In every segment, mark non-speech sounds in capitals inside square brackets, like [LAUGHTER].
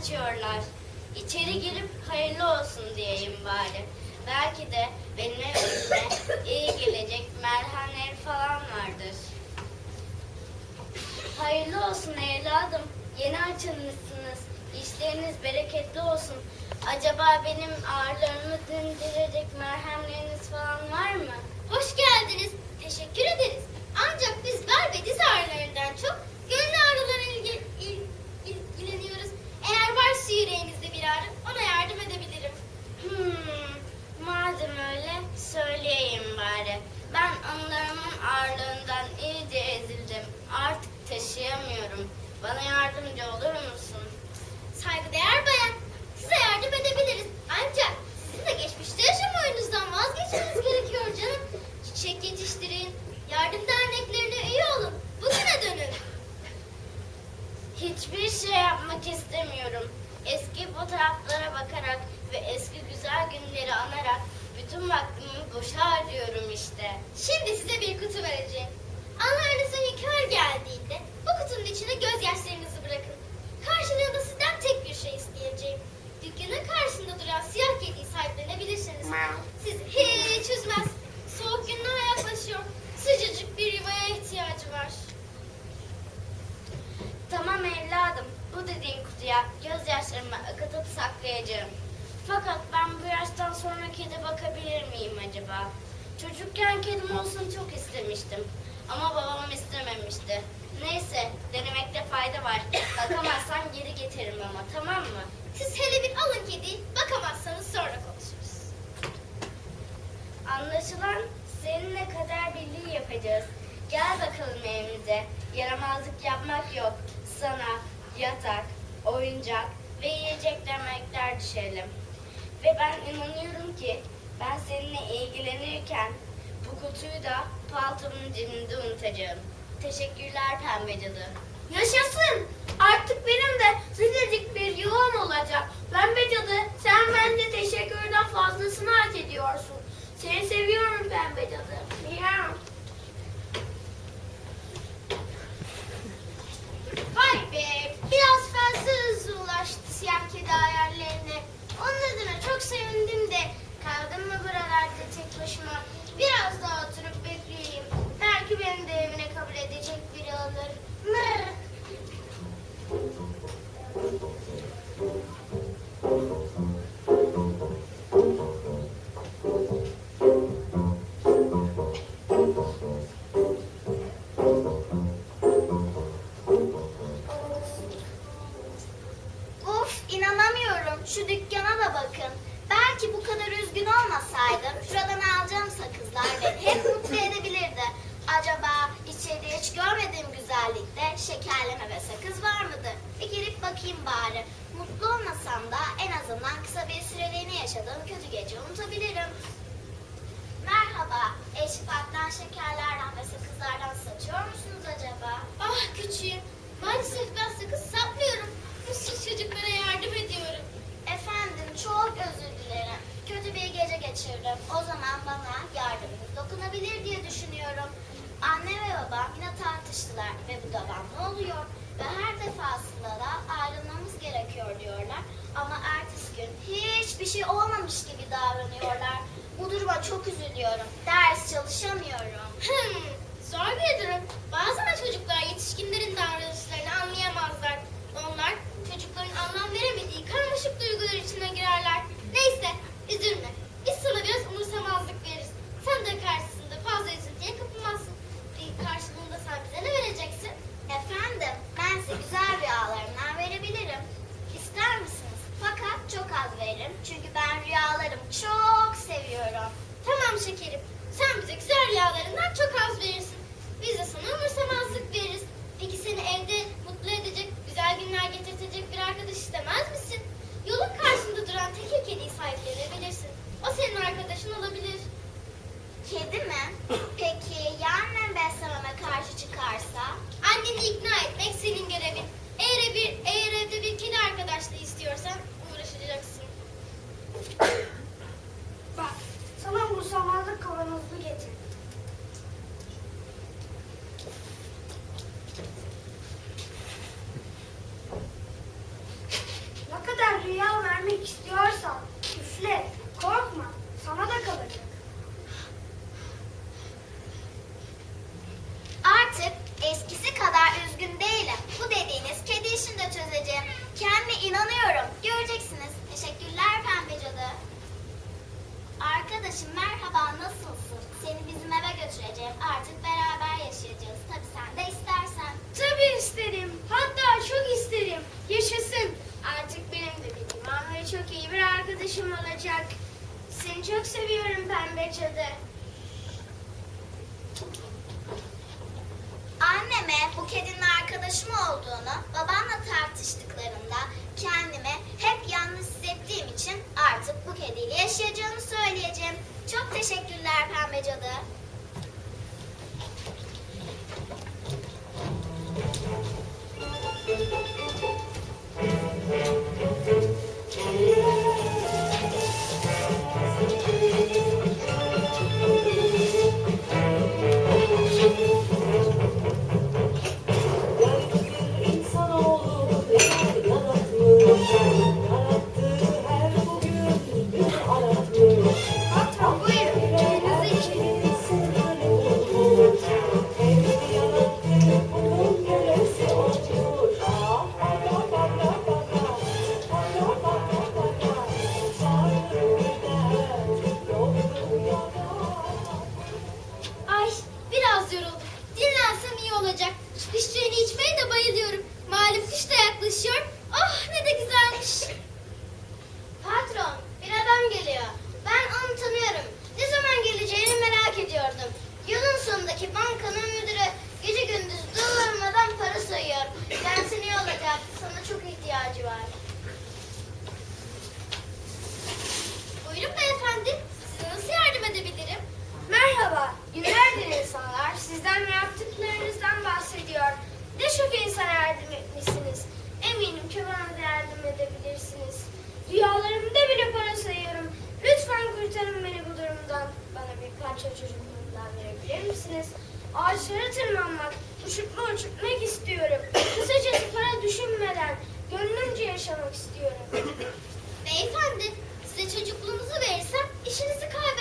açıyorlar. İçeri girip hayırlı olsun diyeyim bari. Belki de benim evime iyi gelecek merhaneleri falan vardır. Hayırlı olsun evladım. Yeni açılmışsınız. İşleriniz bereketli olsun. Acaba benim ağrılarımı dindirecek merhemleriniz falan var mı? Hoş geldiniz. Teşekkür ederiz. Ancak biz bel ve diz ağrılarından çok Varsa yüreğinizde bir ağrı ona yardım edebilirim. Hmm, madem öyle söyleyeyim bari. Ben anılarımın ağırlığından iyice ezildim. Artık taşıyamıyorum. Bana yardımcı olur musun? Saygıdeğer bayan, size yardım edebiliriz. Ancak sizin de geçmişte yaşam vazgeçmeniz gerekiyor canım. Çiçek yetiştirin, yardım derneklerine üye olun. Bugüne dönün. Hiçbir şey yapmak istemiyorum. Eski fotoğraflara bakarak ve eski güzel günleri anarak bütün vaktimi boşa harcıyorum işte. Şimdi size bir kutu vereceğim. Dediğin kutuya gözyaşlarımı akıtıp saklayacağım. Fakat ben bu yaştan sonra kedi bakabilir miyim acaba? Çocukken kedim olsun çok istemiştim. Ama babam istememişti. Neyse, denemekte fayda var. [COUGHS] Bakamazsam geri getiririm ama, tamam mı? Siz hele bir alın kediyi. Bakamazsanız sonra konuşuruz. Anlaşılan seninle kader birliği yapacağız. Gel bakalım evimize. Yaramazlık yapmak yok. Sana yatak, oyuncak ve yiyecek demekler düşelim. Ve ben inanıyorum ki ben seninle ilgilenirken bu kutuyu da paltomun cebinde unutacağım. Teşekkürler pembe cadı. Yaşasın! Artık benim de sıcacık bir yuvam olacak. Pembe cadı, sen bence teşekkürden fazlasını hak ediyorsun. Seni seviyorum şekerleme ve sakız var mıdır? Bir girip bakayım bari. Mutlu olmasam da en azından kısa bir süreliğine yaşadığım kötü gece unutabilirim. Merhaba, eşifaktan şekerlerden ve sakızlardan satıyor musunuz acaba? Ah küçüğüm, maalesef ben sakız satmıyorum. Mutsuz çocuklara yardım ediyorum. Efendim, çok özür dilerim. Kötü bir gece geçirdim. O zaman bana yardımınız dokunabilir diye düşünüyorum. Anne ve babam yine tartıştılar ve bu devamlı oluyor. Ve her defasında da ayrılmamız gerekiyor diyorlar. Ama ertesi gün hiçbir şey olmamış gibi davranıyorlar. Bu duruma çok üzülüyorum. Ders çalışamıyorum. Hmm, zor bir durum. Bazen çocuklar yetişkinlerin davranışlarını anlayamazlar. Onlar çocukların anlam veremediği karmaşık duygular içine girerler. Neyse, üzülme. Arkadaşım merhaba nasılsın? Seni bizim eve götüreceğim. Artık beraber yaşayacağız. Tabi sen de istersen. Tabi isterim. Hatta çok isterim. Yaşasın. Artık benim de bir imam ve çok iyi bir arkadaşım olacak. Seni çok seviyorum pembe cadı. Anneme bu kedinin arkadaşım olduğunu, babamla tartıştıklarında kendime artık bu kediyle yaşayacağını söyleyeceğim. Çok teşekkürler Pembe Cadı. misiniz? Ağaçlara tırmanmak, uçupla uçupmak istiyorum. Kısacası para düşünmeden, gönlümce yaşamak istiyorum. Beyefendi, size çocukluğunuzu verirsem işinizi kaybedersiniz.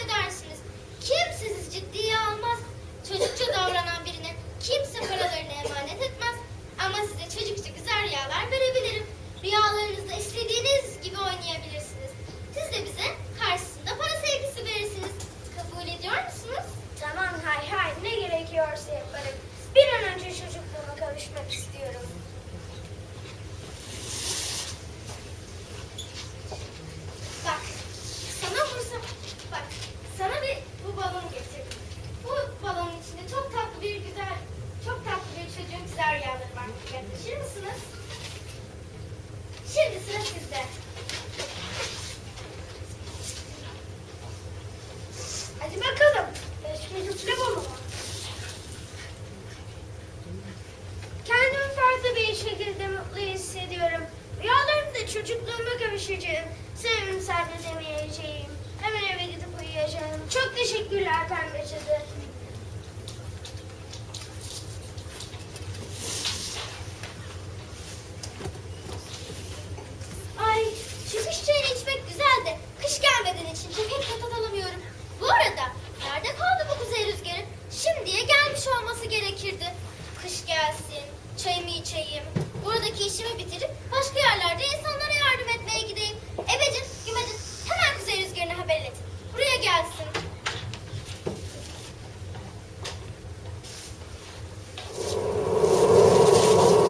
Kendimi farklı bir şekilde mutlu hissediyorum. Rüyalarımda çocukluğuma kavuşacağım. Sırrımı sabredemeyeceğim. Hemen eve gidip uyuyacağım. Çok teşekkürler pembe cadı. işimi bitirip başka yerlerde insan